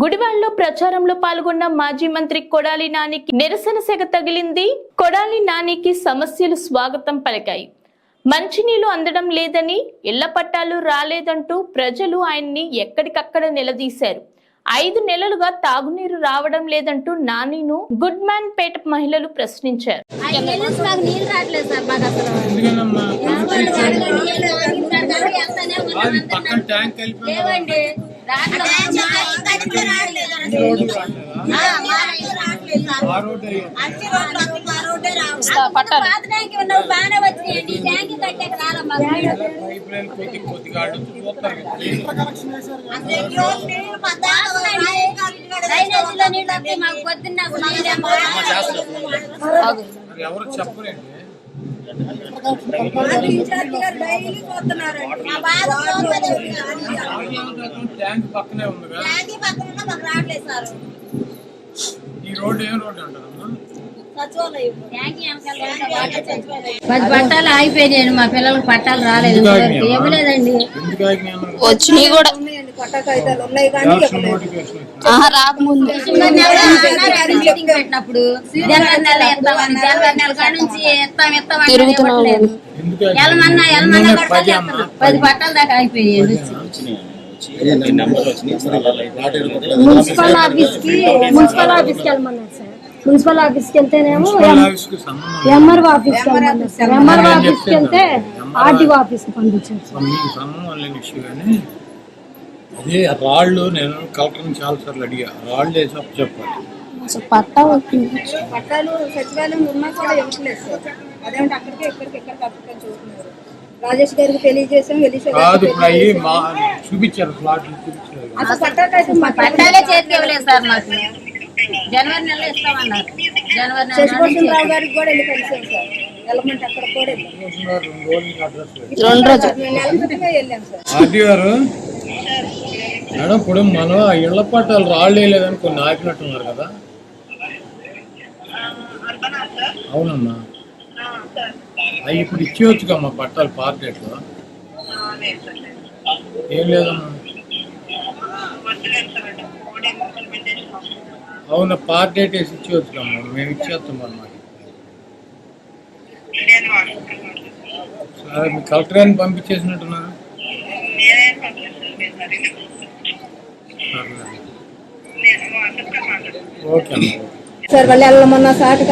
గుడివాడలో ప్రచారంలో పాల్గొన్న మాజీ మంత్రి కొడాలి నానికి నిరసన సెగ తగిలింది. కొడాలి నానికి సమస్యలు స్వాగతం పలికాయి. మంచినీళ్ళు అందడం లేదని ఇళ్ళ పట్టాలు రాలేదంటూ ప్రజలు ఆయన్ని ఎక్కడికక్కడ నిలదీశారు. ఐదు నెలలుగా తాగునీరు రావడం లేదంటూ నానిను గుడ్ మ్యాన్ పేట మహిళలు ప్రశ్నించారు. పక్కన ట్యాంక్ బాగానే వచ్చినాయండి. ట్యాంక్ నీళ్ళు. మాకు పొద్దున్న ఎవరు పోతుంది. ట్యాంక్ పక్కనే ఈ రోడ్డు ఏం రోడ్డు అంటారమ్మా. పది పట్టాలు ఆగిపోయాయండి మా పిల్లలకు పట్టాలు రాలేదు? ఇవ్వలేదండి? వచ్చినాయి కూడా రాకముందు. పెట్టినప్పుడు. జనవరి నెల జనవరి కాడ నుంచి ఇవ్వట్లేదు. ఎలమన్నా ఎలమన్నా నిన్ననే పట్టాలు పది పట్టాల దాకా అయిపోయాయి మున్సిపల్ ఆఫీస్కి మున్సిపల్ ఆఫీస్కి వెళ్ళమన్నారు సార్. మున్సిపల్ ఆఫీస్కి వెళ్తేనేమో. ఎంఆర్ఓ ఆఫీస్కి వెళ్ళమన్నారు సార్. ఎంఆర్ఓ ఆఫీస్కి వెళ్తే ఆర్టీఓ ఆఫీస్కి పంపించారు అదే ఆ రాళ్ళు నేను కలెక్టర్ని చాలా సార్లు అడిగా రాళ్ళు వేసి అప్పు చెప్పాలి అసలు పట్టా. పట్టాలు సచివాలయం ఉన్నా కూడా ఇవ్వట్లేదు సార్. అక్కడికి ఇక్కడికి ఇక్కడికి అక్కడికి చూస్తున్నారు. రాజేష్ గారికి తెలియజేసాం వెలిసా కాదు ఇప్పుడు అయ్యి మా చూపించారు ప్లాట్లు చూపించారు. అసలు పట్టాకైతే మా పట్టాలే చేతికి ఇవ్వలేదు సార్ మాకు. జనవరి నెలలో ఇస్తామన్నారు. జనవరి నెల శశిభూషణ్ రావు గారికి కూడా వెళ్ళి కలిసాం సార్? వెళ్ళమంటే అక్కడ కూడా వెళ్ళాం రెండు లేదు రెండు రోజులు. నెల వెళ్ళాం సార్. ఆర్టీ గారు మేడం ఇప్పుడు మనం ఆ ఇళ్ళ పట్టాలు రాళ్ళు వేయలేదని కొన్ని ఆపినట్టున్నారు కదా. అవునమ్మా. అవి ఇప్పుడు ఇచ్చేయచ్చు మా పట్టాలు పార్ట్ ఏం లేదమ్మా. అవునా పార్ట్ డేట్ వేసి ఇచ్చేయచ్చు కమ్మా మేము ఇచ్చేస్తాం అన్నమాట. సరే మీ కలెక్టర్ గారిని పంపించేసినట్టున్నారు? సార్ వాళ్ళు వెళ్ళమన్న సాటి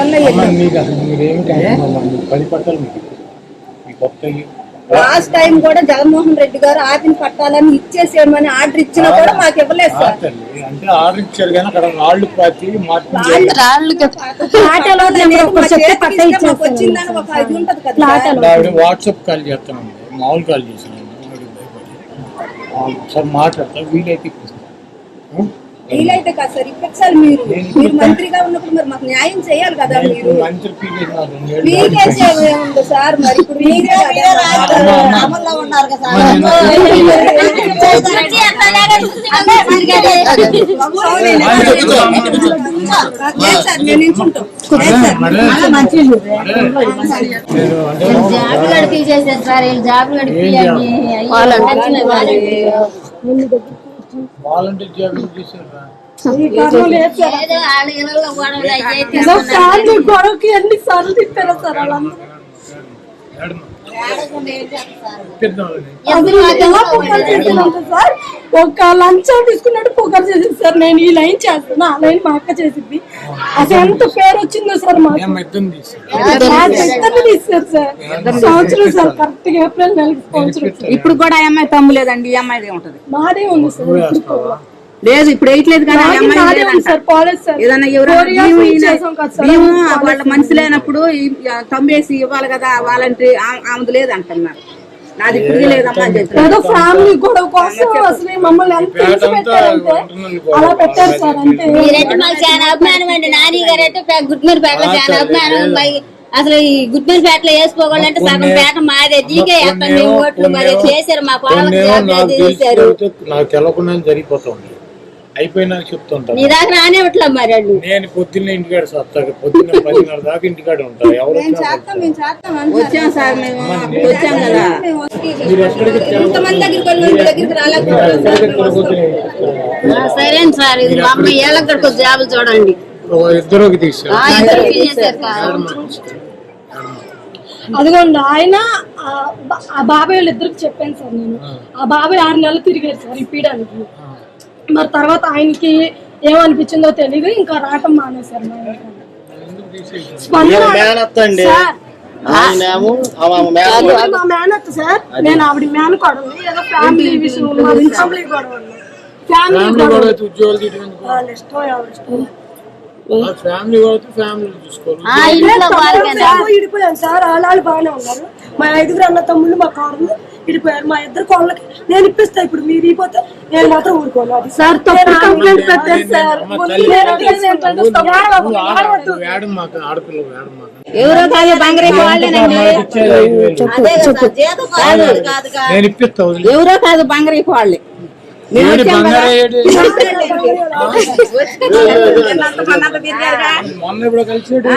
లాస్ట్ టైం కూడా జగన్మోహన్ రెడ్డి గారు ఆపిన పట్టాలని ఇచ్చేసేయమని ఆర్డర్ ఇచ్చినా కూడా మాకు ఇవ్వలేదు సార్. అంటే ఆర్డర్ ఇచ్చారు కానీ అక్కడ రాళ్ళు పాతి వచ్చిందని ఒక ఇది ఉంటది కదా వాట్సాప్ కాల్ చేస్తానండి మామూలు కాల్ ఆ, ఒకసారి మాట్లాడతా వీలైతే కాదు సార్ మీరు మీరు మంత్రిగా ఉన్నప్పుడు మరి మాకు న్యాయం చేయాలి కదా మీరు దాటిపోయింది. ఏముంది సార్ మరి ఇప్పుడు మీరే అమ్మా, అమ్మా. అమల్లో ఉన్నారు కదా సార్ జాబ్ గడి తీసేసారు సార్ జాబ్ గడి ఏం తీయండి చేయాలి? వాలంటీర్ జాబ్ చేశారా గొడవకి ఎన్ని సార్లు తిప్పారు సార్ వాళ్ళందరూ మేడం ఇప్పిద్దామండి. అసలు నాకు ఎలా పొగరు చేసిందంటే సార్? ఒక లంచం తీసుకున్నట్టు పొగరు చేసింది సార్. నేను ఈ లైన్ చేస్తాను ఆ లైన్ మా అక్క చేసింది. అసలు ఎంత పేరు వచ్చిందో సార్ మాకు. సార్. సంవత్సరం సార్ కరెక్ట్గా ఏప్రిల్ నెలకి సంవత్సరం సార్. ఇప్పుడు కూడా ఆ అమ్మాయి తమ్ము లేదండి ఈ అమ్మాయిదే ఉంటది. మాదే ఉంది సార్? లేదు ఇప్పుడు వేయట్లేదు కానీ ఏదన్నా ఎవరైనా వాళ్ళ మనిషి లేనప్పుడు తమ్మేసి ఇవ్వాలి కదా వాలంటీ ఆమెది లేదంటున్నారు. నాది ఇప్పుడు లేదమ్మా అని చెప్పారు. ఏదో ఫ్యామిలీ గొడవ కోసం అసలు మమ్మల్ని ఎంత. అలా పెట్టారు సార్ మాకు చాలా అభిమానం అండి. నాని గారు అంటే గుడ్మీర పేటలో చాలా అభిమానం. అసలు ఈ గుడ్మీర పేటలో వేసుకోవాలంటే సగం పేట మాదే. దీకే వేస్తాం మేము ఓట్లు మరి చేశారు మా నాకు చేశారు. నాకు తెలవకుండా జరిగిపోతుంది అయిపోయినాక చెప్తుంటాను నీ దాకా రానివ్వట్లే మరి వాళ్ళు. నేను పొద్దున్నే ఇంటికాడ సత్తాక పొద్దున్న పదిన్నర దాకా ఇంటికాడ ఉంటా ఎవరు మేము వచ్చినా చేస్తాం మేము చేస్తాం అంటున్నారు. వచ్చాం సార్ మేము వచ్చాం కదా. మేము వస్తే. మీరు ఎక్కడికి ఇంతమంది దగ్గరికి వెళ్ళి మీ దగ్గరికి రాలేకపోతున్నాం సార్. ఎక్కడికి మేము వస్తాం. తిరగబోతున్నారు? ఆ, సరేండి సార్ ఇది మా అమ్మ ఏళ్ళకి కొంచెం జాబులు చూడండి. ఓ ఇద్దరికి తీసుకు ఆ, ఇద్దరికి చేశారు సార్. అదిగోండి ఆయన ఆ బా- ఆ బాబాయ్ వాళ్ళిద్దరికి చెప్పాను సార్ నేను. ఆ. బాబాయ్ ఆరు నెలలు తిరిగారు సార్ ఇప్పడానికి మరి తర్వాత ఆయనకి ఏమనిపించిందో తెలియదు ఇంకా రావటం మానేశారు మా ఇంటికి. స్పందన మేనత్తండి సార్ ఆయనేమో ఆమె మేన అది మా మేనత్ సార్. నేను ఆవిడ మేనకోడలు ఏదో ఫ్యామిలీ విషయం మా ఫ్యామిలీ గొడవ ఫ్యామిలీ ఫ్యామిలీ గొడవ. కూడా అయితే ఉద్యోగాలు తీయడం ఎందుకు? వాళ్ళ ఇష్టం ఎవరి ఇష్టం? ఆ ఫ్యామిలీ కూడా అయితే ఫ్యామిలీ చూసుకోవాలి. ఆ ఇంట్లో వాళ్ళకేనా సార్. వాళ్ళు బాగానే ఉన్నారు. మా ఐదుగురు అన్న తమ్ముళ్ళు మా కాడలు ఇడిపోయారు మా ఇద్దరు కోళ్ళకి నేను ఇప్పిస్తా. ఇప్పుడు మీరు ఇపోతే నేను మాత్రం ఊరుకోను. అది సార్ కంప్లైంట్ పెట్టారు ఎవరో కాదు బంగారం వాళ్ళేనండి మాకు ఇచ్చేది ఐదు వేలు. అదే కదా సార్, జీతం కాదు కాదు కాదు. నేను ఇప్పిస్తా వదిలే. ఎవరో కాదు. బంగారం వాళ్ళే మొన్న ఇప్పుడు కలిసి ఆ,